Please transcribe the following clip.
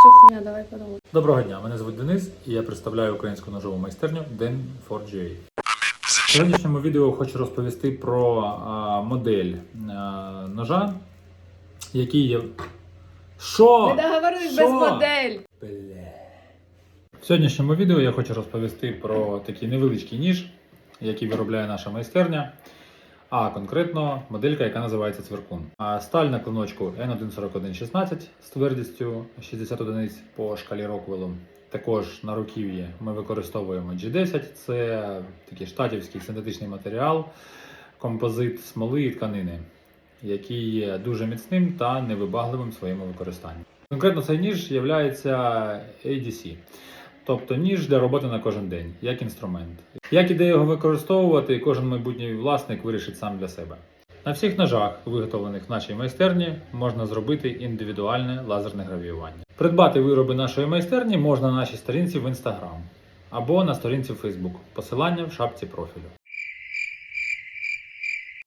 Все хуйня, давай подумай. Доброго дня, мене звуть Денис і я представляю українську ножову майстерню Den 4GA. В сьогоднішньому відео хочу розповісти про а, модель а, ножа, який є. Що? Не договорились без модель. Бля. В сьогоднішньому відео я хочу розповісти про такий невеличкий ніж, який виробляє наша майстерня. А конкретно моделька, яка називається цвіркун. А сталь на клиночку N14116 з твердістю 60 одиниць по шкалі Роквеллу. Також на руків'ї ми використовуємо G10, це такий штатівський синтетичний матеріал, композит смоли і тканини, який є дуже міцним та невибагливим в своєму використанні. Конкретно цей ніж є ADC, тобто ніж для роботи на кожен день, як інструмент. Як іде його використовувати, кожен майбутній власник вирішить сам для себе. На всіх ножах, виготовлених в нашій майстерні, можна зробити індивідуальне лазерне гравіювання. Придбати вироби нашої майстерні можна на нашій сторінці в Instagram або на сторінці в Facebook. Посилання в шапці профілю.